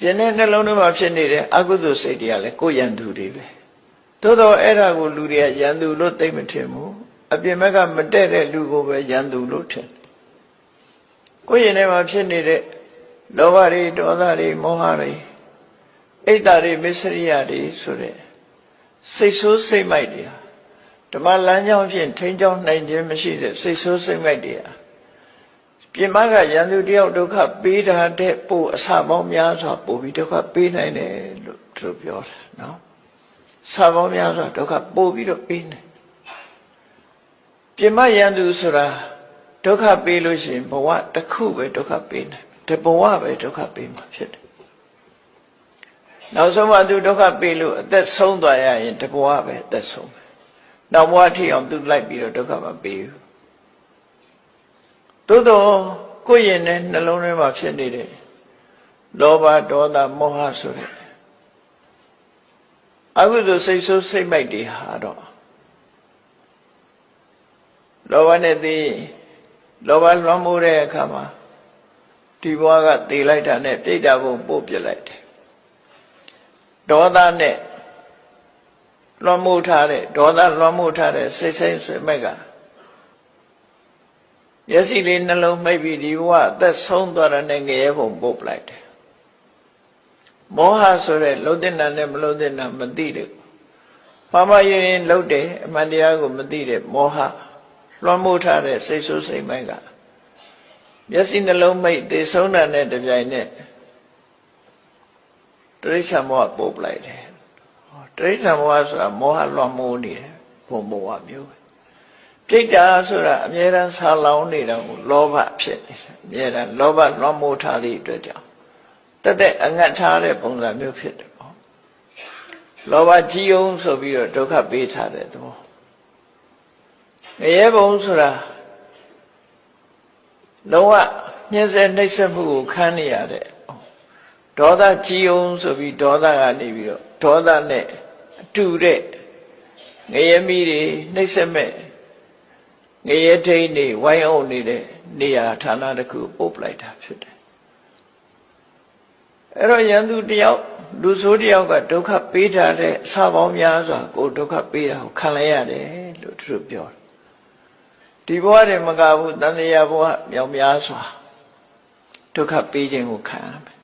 ကျင်တဲ့နှလုံးထဲမှာဖြစ်နေတဲ့အကုသိုလ်စိတ်တွေကလည်းကိုယ်ရန်သူတွေပဲသို့တော့အဲ့ဒါကိုလူတွေကရန်သူလို့သိမထင်ဘူးအပြင်ဘက်ကမတဲ့တဲ့လူကိုပဲရန်သူလို့ထင်တယ်ကိုယ်ရင်ထဲမှာဖြစ်နေတဲ့လောဘတွေဒေါသတွေမောဟတွေအိတ်တာတွေမစ္စရိယတွေဆိုတဲ့စိတ်ဆိုးစိတ်မိုက်တွေဟာဓမ္မလမ်းကြောင်းဖြင့်ထိန်းချောင်းနိုင်ခြင်းမရှိတဲ့စိတ်ဆိုးစိတ်မိုက်တွေဟာ ပြင်မကရန်သူတယောက်ဒုက္ခပေးတာတဲ့ပို့အစပေါင်းများစွာပို့ပြီးဒုက္ခပေးနိုင်တယ်လို့သူတို့ပြောတာနော်။စပေါင်းများစွာဒုက္ခပို့ပြီးတော့ပေးနေပြင်မရန်သူဆိုတာဒုက္ခပေးလို့ရှိရင်ဘဝတစ်ခုပဲဒုက္ခပေးတယ်တဘဝပဲဒုက္ခပေးမှာဖြစ်တယ်နောက်ဆုံးမှသူဒုက္ခပေးလို့အသက်ဆုံးသွားရရင်တဘဝပဲအသက်ဆုံးပဲနောက်ဘဝထိအောင်သူလိုက်ပြီးတော့ဒုက္ခမပေးဘူး သို့တော့ကိုယ့်ရင်နဲ့နှလုံးထဲမှာဖြစ်နေတဲ့လောဘဒေါသမောဟဆိုတဲ့အကုသိုလ်စိတ်ဆိုးစိတ်မိုက်တွေဟာတော့လောဘနဲ့သိရင်လောဘလွှမ်းမိုးတဲ့အခါမှာဒီဘဝကတည်လိုက်တာနဲ့ပြိတ္တာဘုံပို့ပြလိုက်တယ်ဒေါသနဲ့လွှမ်းမိုးထားတဲ့ဒေါသလွှမ်းမိုးထားတဲ့စိတ်ဆိုင်စိတ်မိုက်က မျက်စိလေးနှလုံးမိတ်ပြီးဒီဘဝအသက်ဆုံးသွားတဲ့နဲ့ငရဲဘုံပို့ပလိုက်တယ်မောဟဆိုတဲ့လှုပ်တဲ့နာနဲ့မလှုပ်တဲ့နာမသိတဲ့ဘာမှရင်ရင်လှုပ်တယ်အမှန်တရားကိုမသိတဲ့မောဟလွှမ်းမိုးထားတဲ့စိတ်ဆိုးစိတ်မိုက်ကမျက်စိနှလုံးမိတ်သေဆုံးတာနဲ့တပြိုင်နက်တရိစ္ဆာန်မောဟပို့ပလိုက်တယ်ဟောတရိစ္ဆာန်မောဟဆိုတာမောဟလွှမ်းမိုးနေတယ်ဘုံမောဟမျိုး ပဲပြိတ္တာဆိုတာအမြဲတမ်းဆာလောင်နေတာကိုလောဘဖြစ်နေတယ်အမြဲတမ်းလောဘလွှမ်းမိုးထားသည့်အတွက်ကြောင့်တက်တဲ့အငတ်ထားတဲ့ပုံစံမျိုးဖြစ်တယ်ပေါ့လောဘကြီးအောင်ဆိုပြီးတော့ဒုက္ခပေးထားတဲ့သဘောငရဲဘုံဆိုတာလုံးဝညှင်းဆဲနှိပ်စက်မှုကိုခံနေရတဲ့ဒေါသကြီးအောင်ဆိုပြီးဒေါသကနေပြီးတော့ဒေါသနဲ့အတူတဲ့ငရဲမီးတွေနှိပ်စက်မဲ့ ငရဲထိန်တွေဝိုင်းအောင်နေတဲ့နေရာဌာနတစ်ခုပို့ပလိုက်တာဖြစ်တယ်အဲ့တော့ယန္တုတယောက်လူဆိုးတယောက်ကဒုက္ခပေးထားတဲ့အစာပေါင်းများစွာကိုဒုက္ခပေးတာကိုခံလိုက်ရတယ်လို့သူတို့ပြောတယ်ဒီဘဝတွေမကဘူးတန်တရားဘဝမြောက်များစွာဒုက္ခပေးခြင်းကိုခံရမယ်